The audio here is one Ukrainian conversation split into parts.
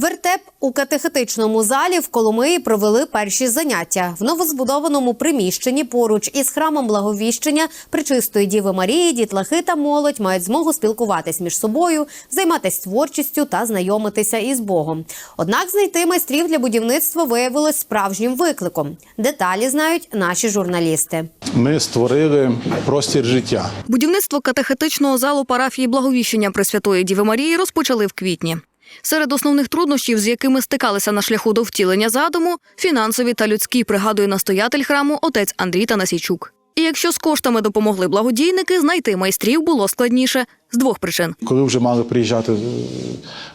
Вертеп у катехетичному залі в Коломиї провели перші заняття в новозбудованому приміщенні поруч із храмом благовіщення Пречистої Діви Марії, дітлахи та молодь мають змогу спілкуватись між собою, займатися творчістю та знайомитися із Богом. Однак знайти майстрів для будівництва виявилось справжнім викликом. Деталі знають наші журналісти. Ми створили простір життя. Будівництво катехетичного залу парафії Благовіщення Пресвятої Діви Марії розпочали в квітні. Серед основних труднощів, з якими стикалися на шляху до втілення задуму, фінансові та людські, пригадує настоятель храму отець Андрій Танасійчук. І якщо з коштами допомогли благодійники, знайти майстрів було складніше з двох причин. Коли вже мали приїжджати е,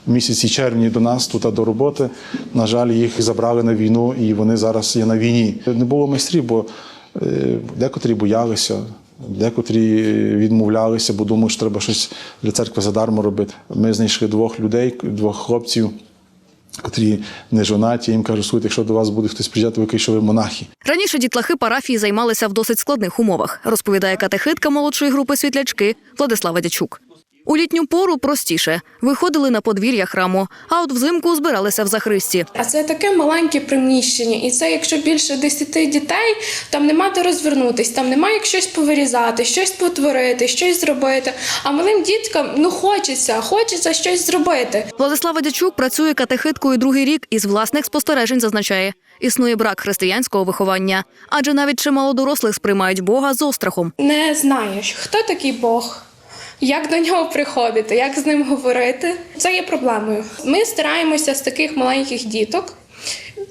в місяці червні до нас тут до роботи, на жаль, їх забрали на війну, і вони зараз є на війні. Не було майстрів, бо е, декотрі боялися. Декотрі відмовлялися, бо думали, що треба щось для церкви задармо робити. Ми знайшли двох людей, двох хлопців, котрі не жонаті. Їм кажуть, слухайте, якщо до вас буде хтось приїжджати, ви що ви монахи. Раніше дітлахи парафії займалися в досить складних умовах, розповідає катехитка молодшої групи світлячки Владислава Дячук. У літню пору простіше виходили на подвір'я храму, а от взимку збиралися в захристі. А це таке маленьке приміщення, і це якщо більше 10 дітей, там нема де розвернутись, там нема як щось повирізати, щось потворити, щось зробити. А малим діткам ну хочеться, хочеться щось зробити. Владислава Дячук працює катехиткою другий рік і з власних спостережень зазначає, існує брак християнського виховання, адже навіть чимало дорослих сприймають Бога з острахом. Не знаєш, хто такий Бог. Як до нього приходити, як з ним говорити, це є проблемою. Ми стараємося з таких маленьких діток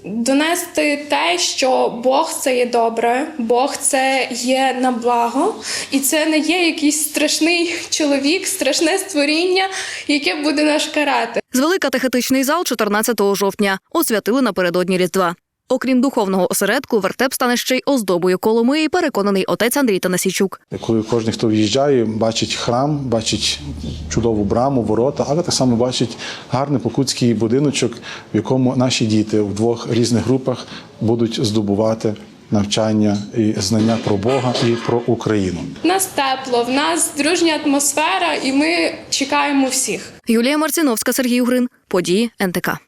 донести те, що Бог це є добре, Бог це є на благо, і це не є якийсь страшний чоловік, страшне створіння, яке буде нас карати. Звели катехетичний зал 14 жовтня, освятили напередодні Різдва. Окрім духовного осередку, вертеп стане ще й оздобою Коломиї, переконаний отець Андрій Танасійчук. Коли кожен, хто в'їжджає, бачить храм, бачить чудову браму, ворота, але так само бачить гарний покутський будиночок, в якому наші діти в двох різних групах будуть здобувати навчання і знання про Бога і про Україну. В нас тепло, в нас дружня атмосфера, і ми чекаємо всіх. Юлія Марціновська, Сергій Угрин. Події НТК.